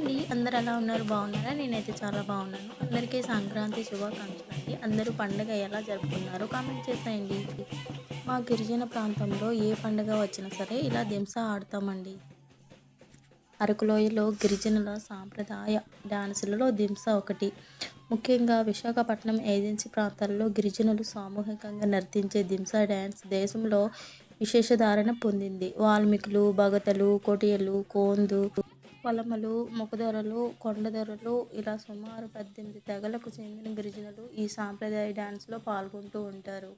అండి. అందరు ఎలా ఉన్నారు? బాగున్నారా? నేనైతే చాలా బాగున్నాను. అందరికీ సంక్రాంతి శుభాకాంక్షలు అండి అందరూ పండుగ ఎలా జరుపుకున్నారు కామెంట్ చేసేయండి. మా గిరిజన ప్రాంతంలో ఏ పండుగ వచ్చినా సరే ఇలా దింస ఆడతామండి. అరకులోయలో గిరిజనుల సాంప్రదాయ డాన్సులలో దింస ఒకటి. ముఖ్యంగా విశాఖపట్నం ఏజెన్సీ ప్రాంతాల్లో గిరిజనులు సామూహికంగా నర్తించే దింస డ్యాన్స్ దేశంలో విశేషధారణ పొందింది. వాల్మీకులు భగతలు కొటియలు కోందు పొలమలు ముఖదొరలు కొండదొరలు ఇలా సుమారు పద్దెనిమిది తెగలకు చెందిన గిరిజనులు ఈ సాంప్రదాయ డ్యాన్స్లో పాల్గొంటూ ఉంటారు.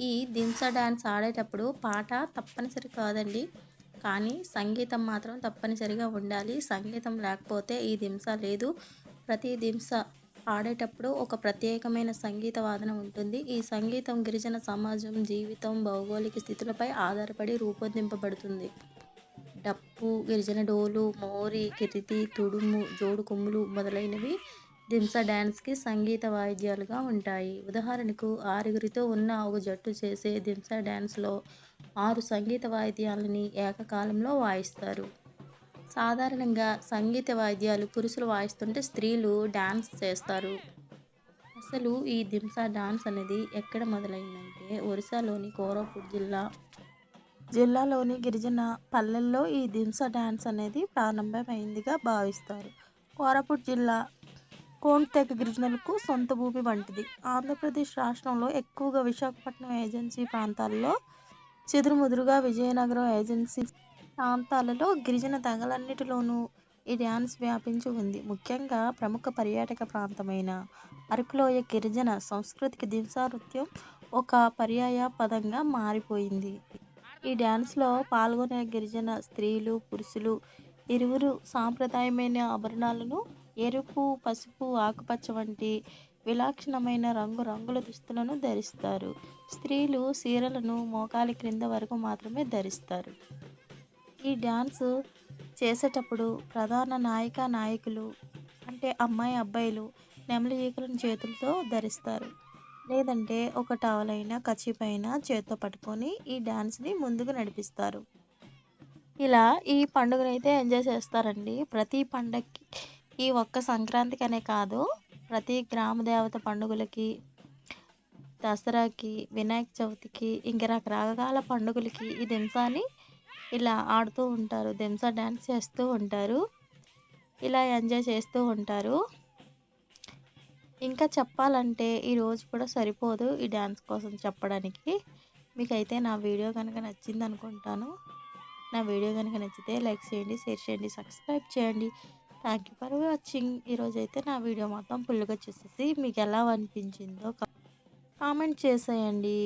ఈ దింస డ్యాన్స్ ఆడేటప్పుడు పాట తప్పనిసరి కాదండి. కానీ సంగీతం మాత్రం తప్పనిసరిగా ఉండాలి. సంగీతం లేకపోతే ఈ దింస లేదు. ప్రతి దింస ఆడేటప్పుడు ఒక ప్రత్యేకమైన సంగీత వాదన ఉంటుంది. ఈ సంగీతం గిరిజన సమాజం జీవితం భౌగోళిక స్థితులపై ఆధారపడి రూపొందింపబడుతుంది. డప్పు గిరిజన డోలు మోరి కిరితి తుడుము జోడు కొమ్ములు మొదలైనవి దింస డ్యాన్స్కి సంగీత వాయిద్యాలుగా ఉంటాయి. ఉదాహరణకు ఆరుగురితో ఉన్న ఒక జట్టు చేసే దింస డ్యాన్స్లో ఆరు సంగీత వాయిద్యాలని ఏకకాలంలో వాయిస్తారు. సాధారణంగా సంగీత వాయిద్యాలు పురుషులు వాయిస్తుంటే స్త్రీలు డ్యాన్స్ చేస్తారు. అసలు ఈ దింస డాన్స్ అనేది ఎక్కడ మొదలైందంటే ఒరిస్సాలోని కోరాపూర్ జిల్లా జిల్లాలోని గిరిజన పల్లెల్లో ఈ దింస డ్యాన్స్ అనేది ప్రారంభమైందిగా భావిస్తారు. కోరాపుట్ జిల్లా కోంటెక్ గిరిజనులకు సొంత భూమి వంటిది. ఆంధ్రప్రదేశ్ రాష్ట్రంలో ఎక్కువగా విశాఖపట్నం ఏజెన్సీ ప్రాంతాల్లో చెదురుముదురుగా విజయనగరం ఏజెన్సీ ప్రాంతాలలో గిరిజన తెగలన్నిటిలోనూ ఈ డ్యాన్స్ వ్యాపించి ఉంది. ముఖ్యంగా ప్రముఖ పర్యాటక ప్రాంతమైన అరకులోయ గిరిజన సంస్కృతికి దింసా నృత్యం ఒక పర్యాయ పదంగా మారిపోయింది. ఈ డ్యాన్స్లో పాల్గొనే గిరిజన స్త్రీలు పురుషులు ఇరువురు సాంప్రదాయమైన ఆభరణాలను ఎరుపు పసుపు ఆకుపచ్చ వంటి విలక్షణమైన రంగు రంగుల దుస్తులను ధరిస్తారు. స్త్రీలు చీరలను మోకాలి క్రింద వరకు మాత్రమే ధరిస్తారు. ఈ డ్యాన్స్ చేసేటప్పుడు ప్రధాన నాయిక నాయకులు అంటే అమ్మాయి అబ్బాయిలు నెమలి ఈకలను చేతులతో ధరిస్తారు. లేదంటే ఒక టవల్ అయినా టవలైన కచ్చిపైన చేత్తో పట్టుకొని ఈ డ్యాన్స్ని ముందుకు నడిపిస్తారు. ఇలా ఈ పండుగనైతే ఎంజాయ్ చేస్తారండి. ప్రతి పండగకి ఈ ఒక్క సంక్రాంతికి అనే కాదు ప్రతి గ్రామ దేవత పండుగలకి దసరాకి వినాయక చవితికి ఇంకా రకరకాల పండుగలకి ఈ దింసాని ఇలా ఆడుతూ ఉంటారు. దింసా డ్యాన్స్ చేస్తూ ఉంటారు. ఇలా ఎంజాయ్ చేస్తూ ఉంటారు. ఇంకా చెప్పాలంటే ఈరోజు కూడా సరిపోదు ఈ డ్యాన్స్ కోసం చెప్పడానికి. మీకైతే నా వీడియో కనుక నచ్చింది అనుకుంటాను. నా వీడియో కనుక నచ్చితే లైక్ చేయండి షేర్ చేయండి సబ్స్క్రైబ్ చేయండి. థ్యాంక్ యూ ఫర్ వాచింగ్ ఈరోజు అయితే నా వీడియో మొత్తం ఫుల్గా చూసేసి మీకు ఎలా అనిపించిందో కామెంట్ చేసేయండి.